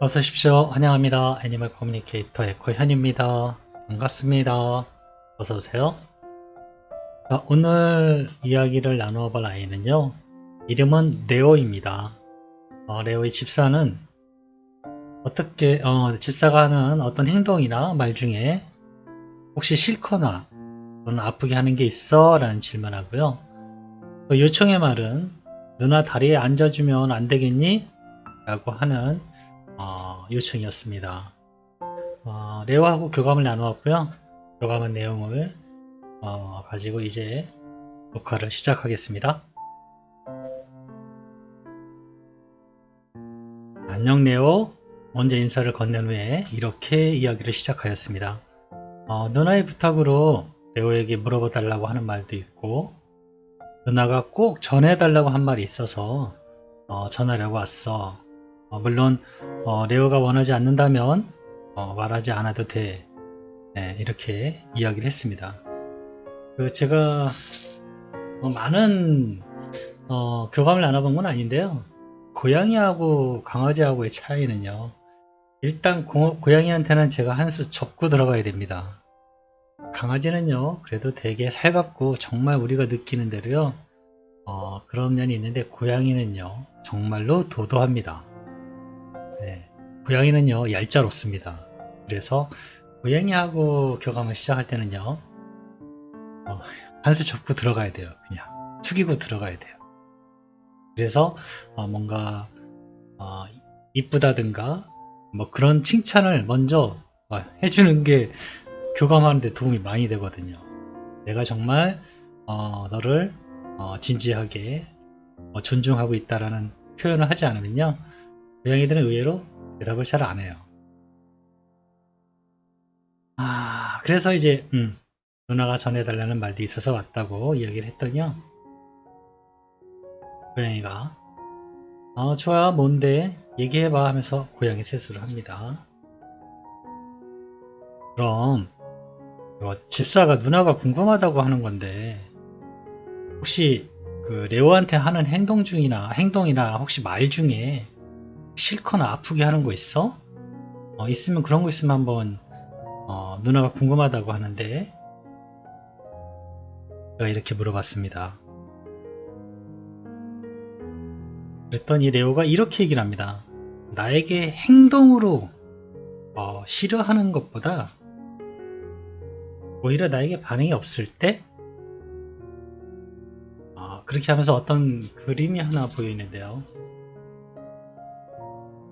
어서 오십시오. 환영합니다. 애니멀 커뮤니케이터 에코현입니다. 반갑습니다. 어서 오세요. 자, 오늘 이야기를 나누어 볼 아이는요. 이름은 레오입니다. 어, 레오의 집사는 어떻게 어, 집사가 하는 어떤 행동이나 말 중에 혹시 싫거나 또는 아프게 하는 게 있어? 라는 질문하고요. 또 요청의 말은 누나 다리에 앉아주면 안 되겠니? 라고 하는 어, 요청이었습니다. 어, 레오하고 교감을 나누었고요. 교감한 내용을 어, 가지고 이제 녹화를 시작하겠습니다. 안녕 레오. 먼저 인사를 건넨 후에 이렇게 이야기를 시작하였습니다. 어, 누나의 부탁으로 레오에게 물어봐 달라고 하는 말도 있고 누나가 꼭 전해달라고 한 말이 있어서 어, 전하려고 왔어. 어, 물론 어, 레오가 원하지 않는다면 어, 말하지 않아도 돼. 네, 이렇게 이야기를 했습니다. 그 제가 어, 많은 어, 교감을 나눠본 건 아닌데요. 고양이하고 강아지하고의 차이는요. 일단 고, 고양이한테는 제가 한 수 접고 들어가야 됩니다. 강아지는요, 그래도 되게 살갑고 정말 우리가 느끼는 대로요, 어, 그런 면이 있는데 고양이는요, 정말로 도도합니다. 네, 고양이는요, 얄짤없습니다. 그래서 고양이하고 교감을 시작할 때는요, 어, 한수 접고 들어가야 돼요. 그냥 숙이고 들어가야 돼요. 그래서 어, 뭔가 어, 이쁘다든가 뭐 그런 칭찬을 먼저 어, 해주는 게 교감하는데 도움이 많이 되거든요. 내가 정말 어, 너를 어, 진지하게 어, 존중하고 있다라는 표현을 하지 않으면요, 고양이들은 의외로 대답을 잘 안 해요. 아, 그래서 이제 음, 누나가 전해달라는 말도 있어서 왔다고 이야기를 했더니요. 고양이가 어, 좋아, 뭔데? 얘기해봐 하면서 고양이 세수를 합니다. 그럼 어, 집사가 누나가 궁금하다고 하는 건데 혹시 그 레오한테 하는 행동 중이나 행동이나 혹시 말 중에 싫거나 아프게 하는 거 있어? 어, 있으면 그런 거 있으면 한번 어, 누나가 궁금하다고 하는데 제가 이렇게 물어봤습니다. 그랬더니 레오가 이렇게 얘기를 합니다. 나에게 행동으로 어, 싫어하는 것보다 오히려 나에게 반응이 없을 때 어, 그렇게 하면서 어떤 그림이 하나 보이는데요.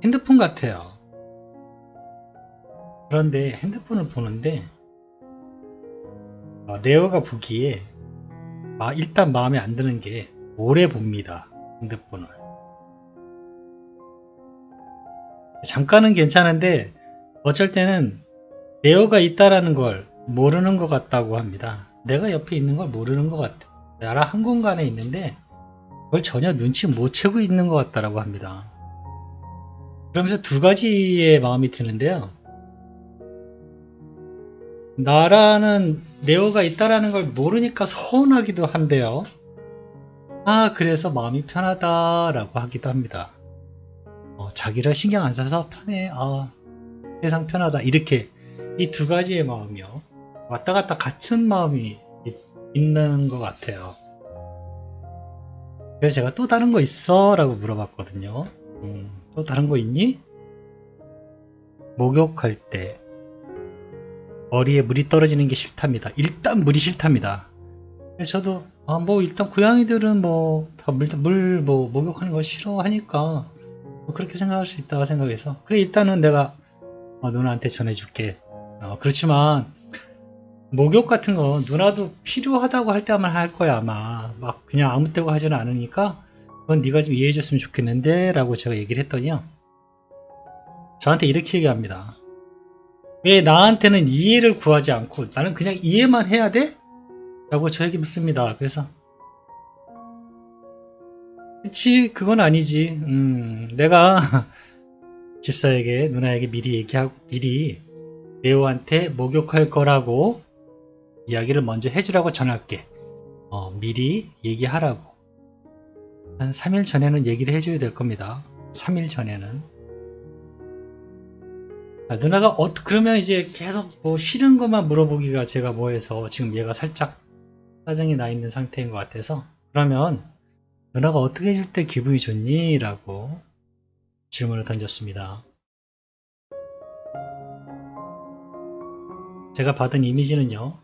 핸드폰 같아요. 그런데 핸드폰을 보는데 어, 레오가 보기에 아, 일단 마음에 안 드는 게 오래 봅니다. 핸드폰을. 잠깐은 괜찮은데 어쩔 때는 레오가 있다라는 걸 모르는 것 같다고 합니다. 내가 옆에 있는 걸 모르는 것 같아. 나랑 한 공간에 있는데 그걸 전혀 눈치 못 채고 있는 것 같다라고 합니다. 그러면서 두 가지의 마음이 드는데요. 나라는 레오가 있다라는 걸 모르니까 서운하기도 한데요. 아, 그래서 마음이 편하다라고 하기도 합니다. 어, 자기를 신경 안 써서 편해. 아, 세상 편하다. 이렇게 이 두 가지의 마음이요. 왔다 갔다 같은 마음이 있- 있는 것 같아요. 그래서 제가 또 다른 거 있어? 라고 물어봤거든요. 음, 또 다른 거 있니? 목욕할 때 머리에 물이 떨어지는 게 싫답니다. 일단 물이 싫답니다. 저도 아, 뭐 일단 고양이들은 뭐 다물물 뭐 목욕하는 거 싫어하니까 뭐 그렇게 생각할 수 있다고 생각해서 그래 일단은 내가 어, 누나한테 전해줄게 어, 그렇지만 목욕 같은 거 누나도 필요하다고 할 때만 할 거야 아마 막 그냥 아무 때고 하지는 않으니까 그건 네가 좀 이해해 줬으면 좋겠는데 라고 제가 얘기를 했더니요. 저한테 이렇게 얘기합니다. 왜 나한테는 이해를 구하지 않고 나는 그냥 이해만 해야 돼? 라고 저에게 묻습니다. 그래서 그치 그건 아니지. 음, 내가 집사에게 누나에게 미리 얘기하고 미리 레오한테 목욕할 거라고 이야기를 먼저 해주라고 전할게. 어, 미리 얘기하라고 한 3일 전에는 얘기를 해줘야 될 겁니다 3일 전에는 아, 누나가 어 그러면 이제 계속 뭐 싫은 것만 물어보기가 제가 뭐해서 지금 얘가 살짝 사정이 나 있는 상태인 것 같아서 그러면 누나가 어떻게 해줄 때 기분이 좋니? 라고 질문을 던졌습니다. 제가 받은 이미지는요.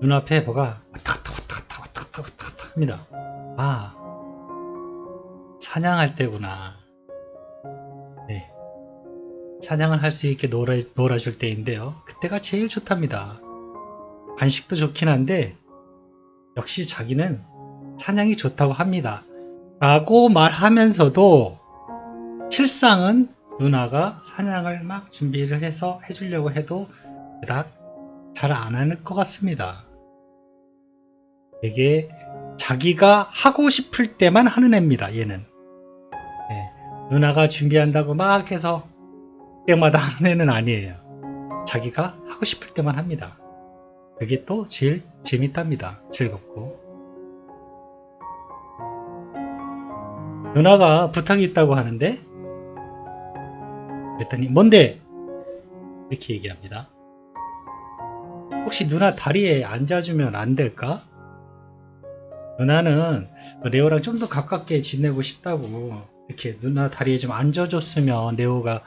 눈앞에 뭐가 왔 합니다. 아, 사냥할 때구나. 네. 사냥을 할 수 있게 놀아, 놀아줄 때인데요. 그때가 제일 좋답니다. 간식도 좋긴 한데, 역시 자기는 사냥이 좋다고 합니다. 라고 말하면서도, 실상은 누나가 사냥을 막 준비를 해서 해주려고 해도 그닥 잘 안 하는 것 같습니다. 되게 자기가 하고 싶을 때만 하는 애입니다, 얘는. 네, 누나가 준비한다고 막 해서 때마다 하는 애는 아니에요. 자기가 하고 싶을 때만 합니다. 그게 또 제일 재밌답니다. 즐겁고. 누나가 부탁이 있다고 하는데, 그랬더니, 뭔데? 이렇게 얘기합니다. 혹시 누나 다리에 앉아주면 안 될까? 누나는 레오랑 좀 더 가깝게 지내고 싶다고 이렇게 누나 다리에 좀 앉아줬으면 레오가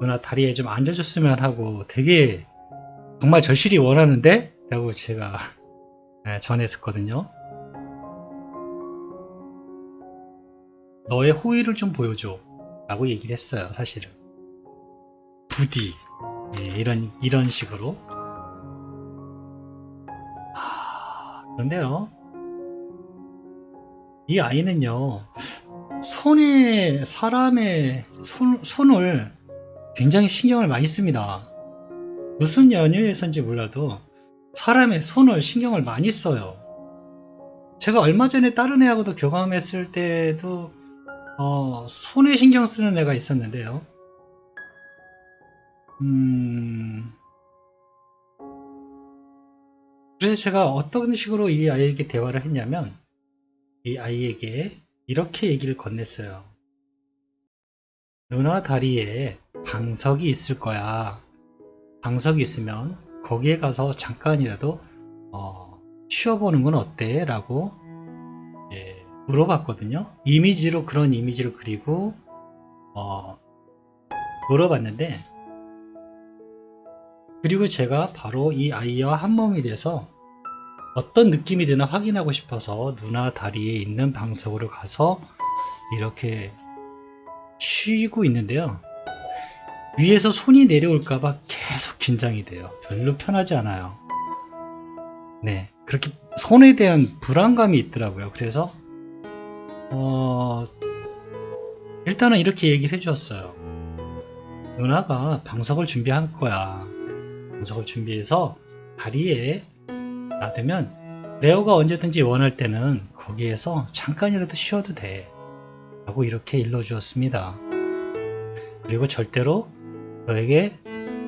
누나 다리에 좀 앉아줬으면 하고 되게 정말 절실히 원하는데? 라고 제가 네, 전했었거든요. 너의 호의를 좀 보여줘 라고 얘기를 했어요 사실은. 부디. 예, 이런 이런 식으로. 아, 그런데요 이 아이는요, 손에, 사람의 손, 손을 굉장히 신경을 많이 씁니다. 무슨 연유에선지 몰라도 사람의 손을 신경을 많이 써요. 제가 얼마 전에 다른 애하고도 교감했을 때도, 어, 손에 신경 쓰는 애가 있었는데요. 음, 그래서 제가 어떤 식으로 이 아이에게 대화를 했냐면, 이 아이에게 이렇게 얘기를 건넸어요. 누나 다리에 방석이 있을 거야. 방석이 있으면 거기에 가서 잠깐이라도 어, 쉬어보는 건 어때? 라고 예, 물어봤거든요. 이미지로 그런 이미지를 그리고 어, 물어봤는데 그리고 제가 바로 이 아이와 한몸이 돼서 어떤 느낌이 드나 확인하고 싶어서 누나 다리에 있는 방석으로 가서 이렇게 쉬고 있는데요. 위에서 손이 내려올까봐 계속 긴장이 돼요. 별로 편하지 않아요. 네. 그렇게 손에 대한 불안감이 있더라고요. 그래서, 어, 일단은 이렇게 얘기를 해주었어요. 누나가 방석을 준비할 거야. 방석을 준비해서 다리에 놔두면 레오가 언제든지 원할 때는 거기에서 잠깐이라도 쉬어도 돼 라고 이렇게 일러주었습니다. 그리고 절대로 너에게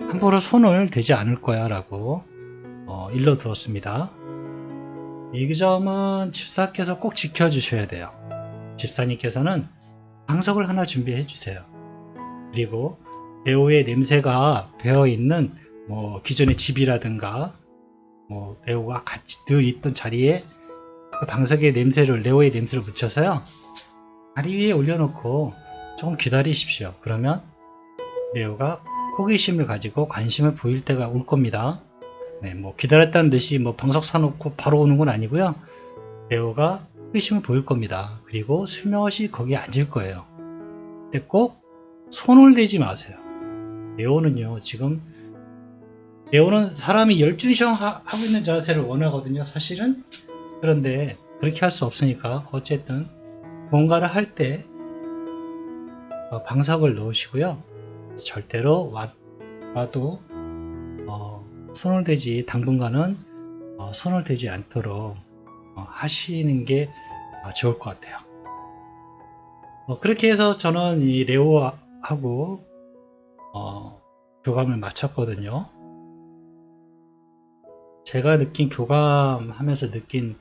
함부로 손을 대지 않을 거야 라고 어, 일러두었습니다. 이 점은 집사께서 꼭 지켜주셔야 돼요. 집사님께서는 방석을 하나 준비해 주세요. 그리고 레오의 냄새가 배어 있는 뭐 기존의 집이라든가 뭐 레오가 같이 늘 있던 자리에 그 방석의 냄새를 레오의 냄새를 묻혀서요 다리 위에 올려놓고 조금 기다리십시오. 그러면 레오가 호기심을 가지고 관심을 보일 때가 올 겁니다. 네, 뭐 기다렸다는 듯이 뭐 방석 사놓고 바로 오는 건 아니고요. 레오가 호기심을 보일 겁니다. 그리고 슬며시 거기에 앉을 거예요. 근데 꼭 손을 대지 마세요. 레오는요 지금 레오는 사람이 열중시험 하고 있는 자세를 원하거든요, 사실은. 그런데 그렇게 할 수 없으니까 어쨌든 뭔가를 할 때 방석을 넣으시고요. 절대로 와, 와도 어, 손을 대지 당분간은 어, 손을 대지 않도록 어, 하시는 게 어, 좋을 것 같아요. 어, 그렇게 해서 저는 이 레오하고 어, 교감을 마쳤거든요. 제가 느낀 교감하면서 느낀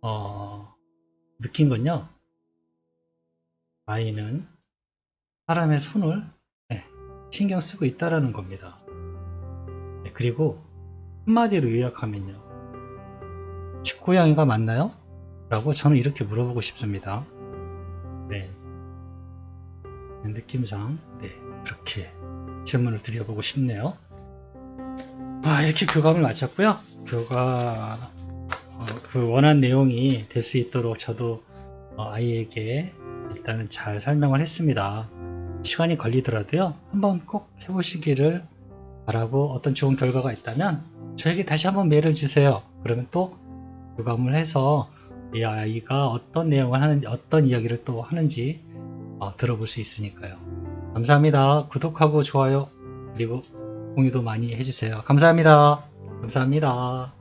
어, 느낀 건요. 아이는 사람의 손을 신경 쓰고 있다라는 겁니다. 네, 그리고 한마디로 요약하면요. 집고양이가 맞나요? 라고 저는 이렇게 물어보고 싶습니다. 네. 느낌상, 네. 그렇게 질문을 드려보고 싶네요. 아, 이렇게 교감을 마쳤고요. 교가, 어, 그 원한 내용이 될 수 있도록 저도 어, 아이에게 일단은 잘 설명을 했습니다. 시간이 걸리더라도요, 한번 꼭 해보시기를 바라고 어떤 좋은 결과가 있다면 저에게 다시 한번 메일을 주세요. 그러면 또 교감을 해서 이 아이가 어떤 내용을 하는지, 어떤 이야기를 또 하는지 어, 들어볼 수 있으니까요. 감사합니다. 구독하고 좋아요, 그리고 공유도 많이 해주세요. 감사합니다. 감사합니다.